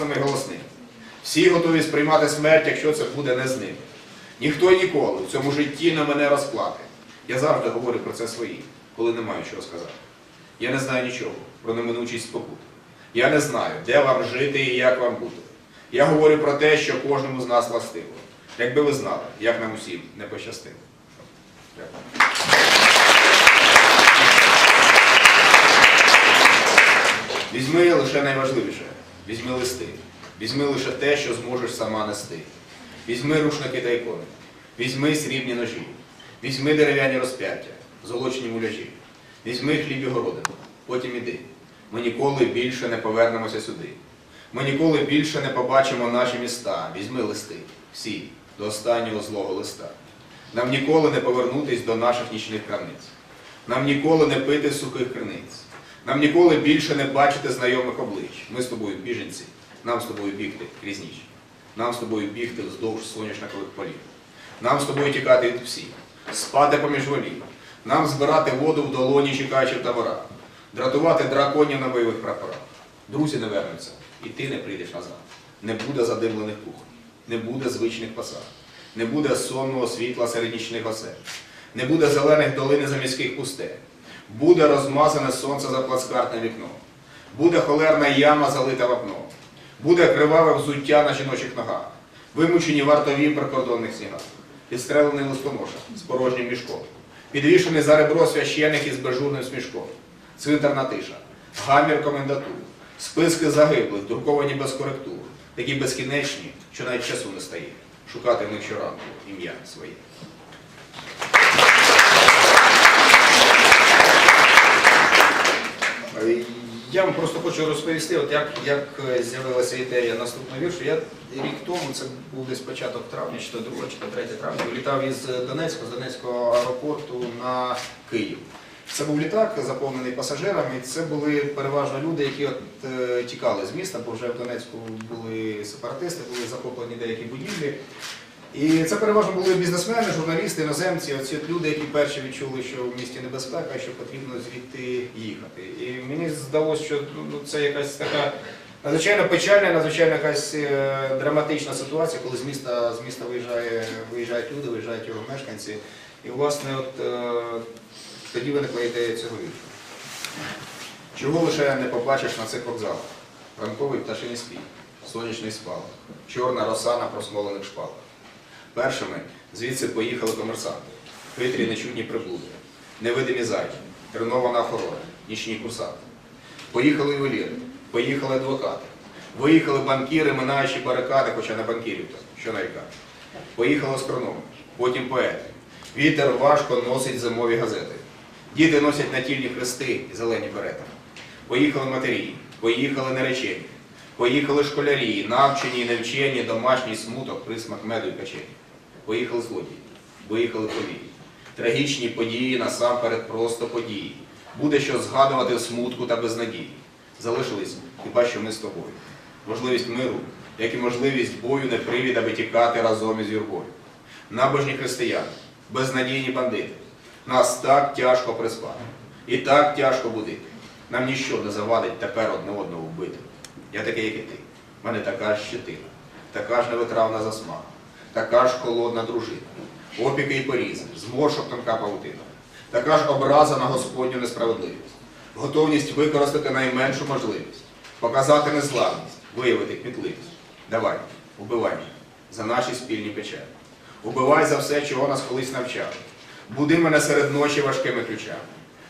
Саме голосний. Всі готові сприймати смерть, якщо це буде не з ними. Ніхто ніколи в цьому житті на мене розплати. Я завжди говорю про це своїм, коли не маю чого сказати. Я не знаю нічого про неминучість спокут. Я не знаю, де вам жити і як вам бути. Я говорю про те, що кожному з нас властиво. Якби ви знали, як нам усім не пощастило. Дякую. Візьми лише найважливіше. Візьми листи. Візьми лише те, що зможеш сама нести. Візьми рушники та ікони. Візьми срібні ножі. Візьми дерев'яні розп'яття, золочені муляжі. Візьми хліб і городину. Потім іди. Ми ніколи більше не повернемося сюди. Ми ніколи більше не побачимо наші міста. Візьми листи. Всі, до останнього злого листа. Нам ніколи не повернутись до наших нічних крамниць. Нам ніколи не пити сухих криниць. Нам ніколи більше не бачити знайомих облич. Ми з тобою біженці. Нам з тобою бігти крізь ніч. Нам з тобою бігти вздовж соняшникових полів. Нам з тобою тікати від всіх, спати поміж волів. Нам збирати воду в долоні, чекаючи в таборах, дратувати драконів на бойових прапорах. Друзі не вернуться, і ти не прийдеш назад. Не буде задимлених кухонь, не буде звичних посад, не буде сонного світла серед нічних осель, не буде зелених долин за міських пустель. Буде розмазане сонце за плацкартне вікно, буде холерна яма залита вапном, буде криваве взуття на жіночих ногах, вимучені вартові прикордонних снігах, підстрелений листоноша з порожнім мішком, підвішений за ребро священик із безжурним смішком, цвинтарна тиша, гамір комендатур, списки загиблих, друковані без коректур, такі безкінечні, що навіть часу не стає. Шукати в них щоранку ім'я своє. Е, Я вам просто хочу розповісти, от як, як е, з'явилася ідея наступного віршу. Я рік тому, це був десь початок травня, чи то 2, чи то 3 травня, літав із Донецька, з Донецького аеропорту на Київ. Це був літак, заповнений пасажирами. Це були переважно люди, які от, е, тікали з міста, бо вже в Донецьку були сепаратисти, були захоплені деякі будівлі. І це переважно були бізнесмени, журналісти, іноземці, оці от люди, які перші відчули, що в місті небезпека, що потрібно звідти їхати. І мені здалося, що ну, це якась така надзвичайно печальна, надзвичайно якась е, драматична ситуація, коли з міста, з міста виїжджає, виїжджають люди, виїжджають його мешканці. І, власне, от е, тоді виникла ідея цього віршу. Чого лише не побачиш на цих вокзалах? Ранковий пташиний спів, сонячний спалах, чорна роса на просмолених шпалах. Першими звідси поїхали комерсанти, хитрі нечутні приблуди, невидимі зайки, тренована охорона, нічні курсанти. Поїхали ювеліри, поїхали адвокати, виїхали банкіри, минаючи барикади, хоча не банкірів там, що нарікати. Поїхали астрономи, потім поети. Вітер важко носить зимові газети. Діти носять натільні хрести і зелені берети. Поїхали матері, поїхали наречені, поїхали школярі, навчені невчені, домашній смуток, присмак меду і печені. Поїхали злодії, виїхали повії. Трагічні події насамперед просто події. Буде що згадувати в смутку та безнадії. Залишились хіба що ми з тобою. Можливість миру, як і можливість бою не привід, аби тікати разом із юрбою. Набожні християни, безнадійні бандити. Нас так тяжко приспати. І так тяжко будити. Нам ніщо не завадить тепер одне одного вбити. Я такий, як і ти. В мене така ж щетина, така ж невитравна засмага, така ж холодна дружина, опіки і порізи, зморшок тонка павутина, така ж образа на Господню несправедливість, готовність використати найменшу можливість, показати незламність, виявити кмітливість. Давай, убивай мене за наші спільні печалі. Убивай за все, чого нас колись навчали. Буди мене серед ночі важкими ключами.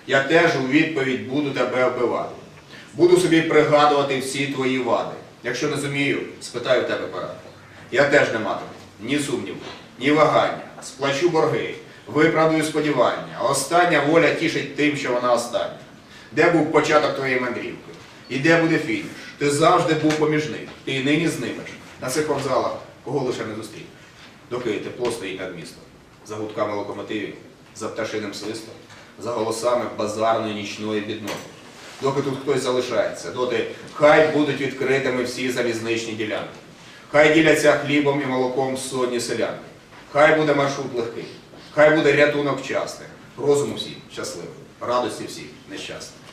Я теж у відповідь буду тебе вбивати. Буду собі пригадувати всі твої вади. Якщо не зумію, спитаю тебе поради. Я теж не матиму ні сумніву, ні вагання. Сплачу борги, виправдую сподівання. Остання воля тішить тим, що вона остання. Де був початок твоєї мандрівки? І де буде фініш? Ти завжди був поміж них. Ти і нині знимеш. На цих вокзалах кого лише не зустрінеш. Доки тепло стоїть над містом, за гудками локомотивів, за пташиним свистом, за голосами базарної нічної бідноти. Доки тут хтось залишається, доти хай будуть відкритими всі залізничні ділянки. Хай діляться хлібом і молоком сотні селян. Хай буде маршрут легкий, хай буде рятунок вчасний, розуму всім щасливим, радості всім нещасним.